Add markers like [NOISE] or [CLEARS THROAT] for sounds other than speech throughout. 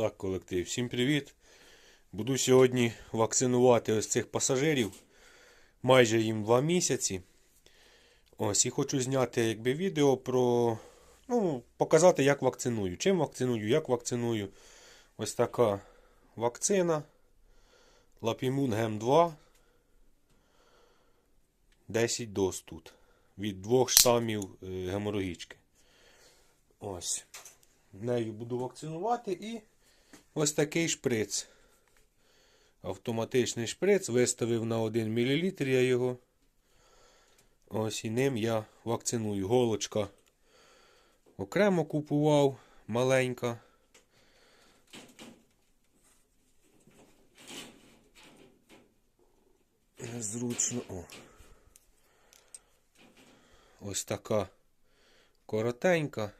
Так, колектив, всім привіт. Буду сьогодні вакцинувати ось цих пасажирів. Майже їм два місяці. Ось і хочу зняти якби відео про. Ну, показати, як вакциную. Чим вакциную, як вакциную. Ось така вакцина. Лапімун Гем 2. 10 доз тут. Від двох штамів е, геморагічки. Ось. Нею буду вакцинувати і ось такий шприц. Автоматичний шприц. Виставив на 1 мл я його. Ось і ним я вакциную. Голочка окремо купував маленька. Зручно. О. Ось така коротенька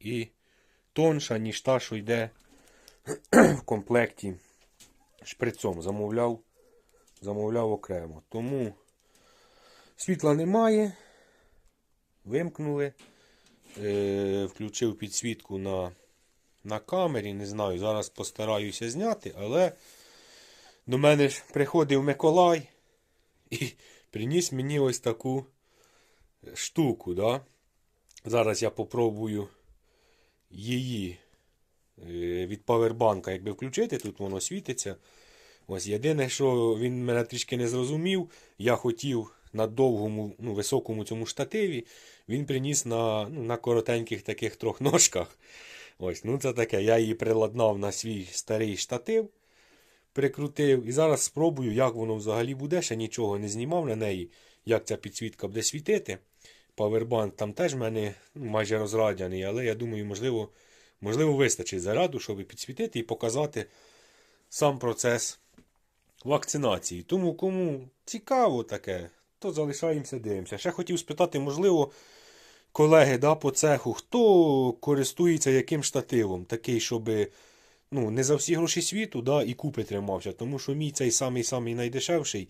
і тонша, ніж та, що йде в комплекті шприцом. Замовляв, замовляв окремо. Тому світла немає. Вимкнули. Е, включив підсвітку на, на камері. Не знаю, зараз постараюся зняти, але до мене ж приходив Миколай і приніс мені ось таку штуку. Да? Зараз я попробую її від павербанка якби включити, тут воно світиться. Ось єдине, що він мене трішки не зрозумів, я хотів на довгому, ну, високому цьому штативі, він приніс на ну, на коротеньких таких трьох ножках. Ось, ну це таке. Я її приладнав на свій старий штатив, прикрутив. І зараз спробую, як воно взагалі буде. Ще нічого не знімав на неї, як ця підсвітка буде світити. Павербанк там теж в мене ну, майже розрадяний, але я думаю, можливо, можливо, вистачить заряду, щоб підсвітити і показати сам процес вакцинації. Тому кому цікаво таке, то залишаємося, дивимося. Ще хотів спитати, можливо, колеги да, по цеху, хто користується яким штативом, такий, щоб ну, не за всі гроші світу да, і купи тримався. Тому що мій цей самий-самий найдешевший,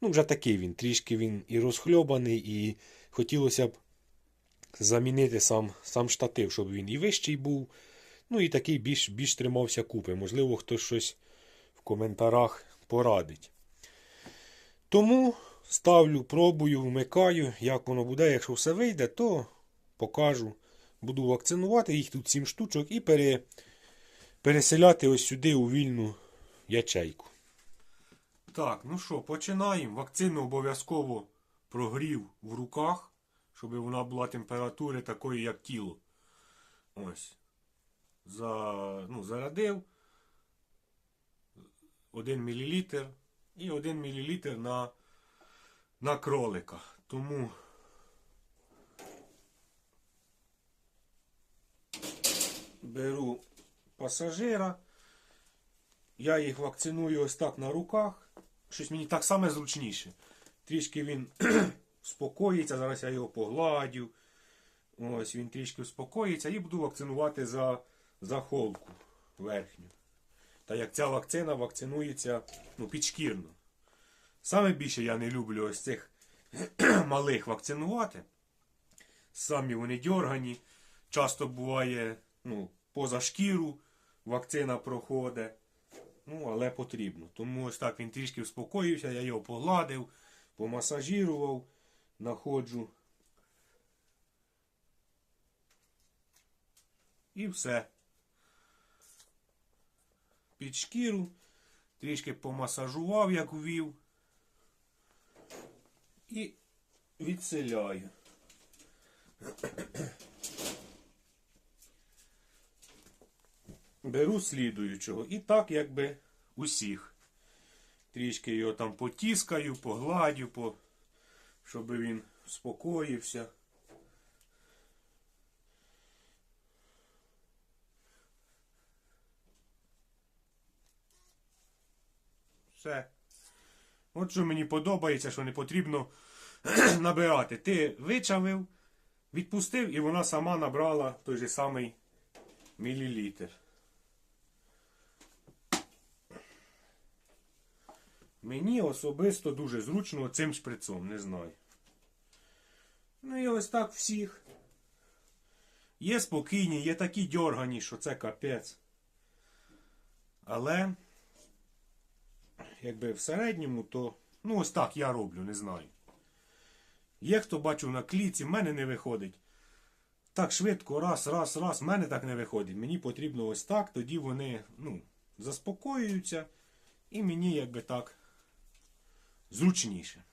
ну, вже такий він, трішки він і розхльобаний, і хотілося б замінити сам, сам штатив, щоб він і вищий був. Ну і такий більш, більш тримався купи. Можливо, хтось щось в коментарях порадить. Тому ставлю, пробую, вмикаю, як воно буде. Якщо все вийде, то покажу. Буду вакцинувати їх тут 7 штучок і пере, переселяти ось сюди у вільну ячейку. Так, ну що, починаємо. Вакцину обов'язково прогрів в руках, щоб вона була температури такої, як тіло. Ось. За, ну, зарядив 1 мл і 1 мл на, на кролика. Тому беру пасажира. Я їх вакциную ось так на руках. Щось мені так саме зручніше. Трішки він [CLEARS THROAT] спокоїться, зараз я його погладю. Ось він трішки успокоїться і буду вакцинувати за, за холку верхню. Та як ця вакцина вакцинується ну, підшкірно. Саме більше я не люблю ось цих [CLEARS THROAT] малих вакцинувати. Самі вони дьоргані. Часто буває ну, поза шкіру вакцина проходить. Ну, але потрібно. Тому ось так він трішки успокоївся, я його погладив, помасажірував, находжу. І все. Під шкіру. Трішки помасажував, як ввів. І відселяю. Беру слідуючого. І так, якби усіх. Трішки його там потіскаю, погладю, по... щоб він спокоївся. Все. От що мені подобається, що не потрібно [CLEARS THROAT] набирати. Ти вичавив, відпустив, і вона сама набрала той же самий мілілітр. Мені особисто дуже зручно цим шприцом, не знаю. Ну і ось так всіх. Є спокійні, є такі дьоргані, що це капець. Але, якби в середньому, то. Ну, ось так я роблю, не знаю. Є хто бачу на кліці, в мене не виходить. Так швидко, раз, раз, раз, в мене так не виходить. Мені потрібно ось так, тоді вони ну, заспокоюються. І мені якби так зручніше.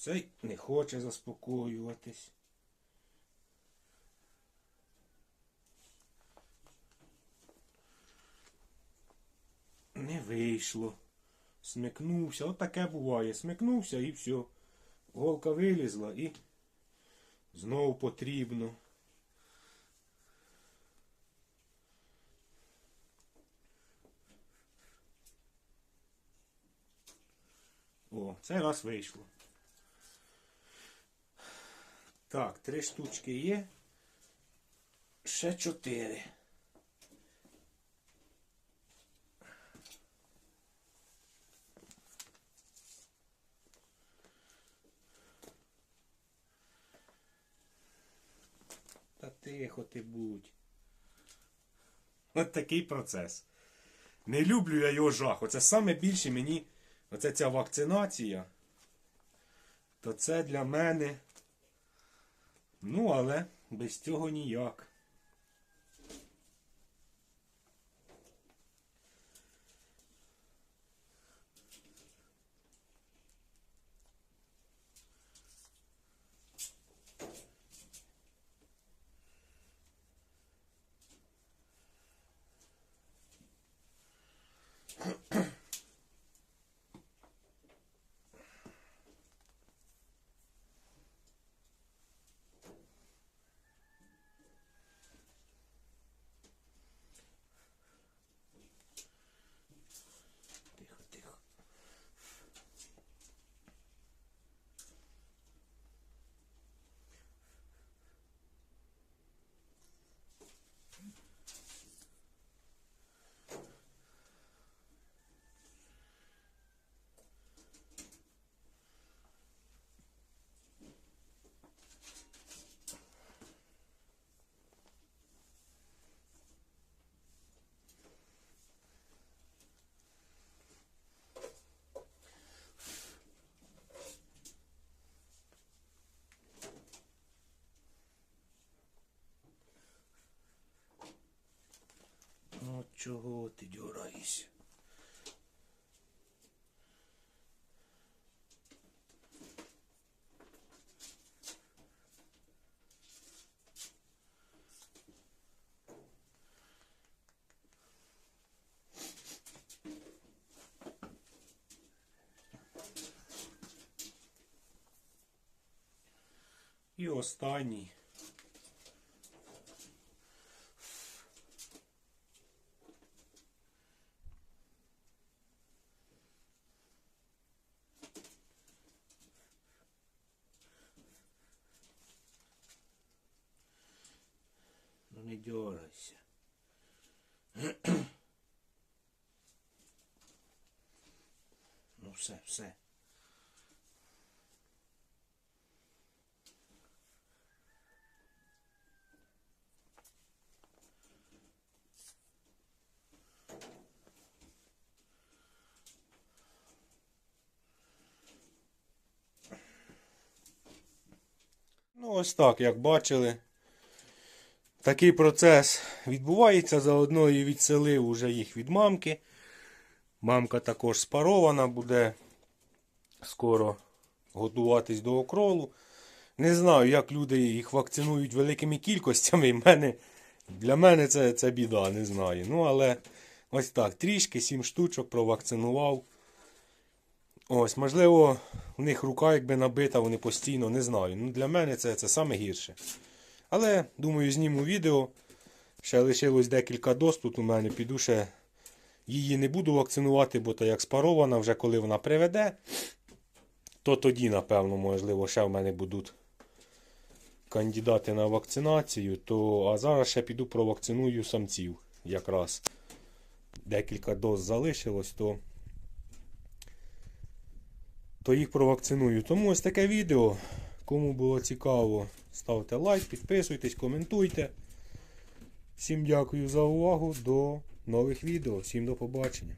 Цей не хоче заспокоюватись. Не вийшло. Смикнувся. От таке буває. Смикнувся і все. Голка вилізла і знову потрібно. О, цей раз вийшло. Так, три штучки є. Ще чотири. Та тихо ти будь. От такий процес. Не люблю я його жах. Оце саме більше мені, оце ця вакцинація. То це для мене. Ну, але без цього ніяк. Тихо, тихо. От чого ти дюраєшся? І останній. Дергайся. Ну все, все. Ну, ось так, як бачили. Такий процес відбувається, заодно і відселив уже їх від мамки. Мамка також спарована, буде скоро готуватись до окролу. Не знаю, як люди їх вакцинують великими кількостями. Мене, для мене це, це біда, не знаю. Ну, але ось так, трішки, сім штучок провакцинував. Ось, можливо, у них рука якби набита, вони постійно, не знаю. Ну, для мене це, це саме гірше. Але, думаю, зніму відео. Ще лишилось декілька доз тут у мене. Піду ще її не буду вакцинувати, бо то як спарована, вже коли вона приведе, то тоді, напевно, можливо, ще в мене будуть кандидати на вакцинацію. То, а зараз ще піду провакциную самців. Якраз декілька доз залишилось, то, то їх провакциную. Тому ось таке відео. Кому було цікаво, ставте лайк, підписуйтесь, коментуйте. Всім дякую за увагу. До нових відео. Всім до побачення.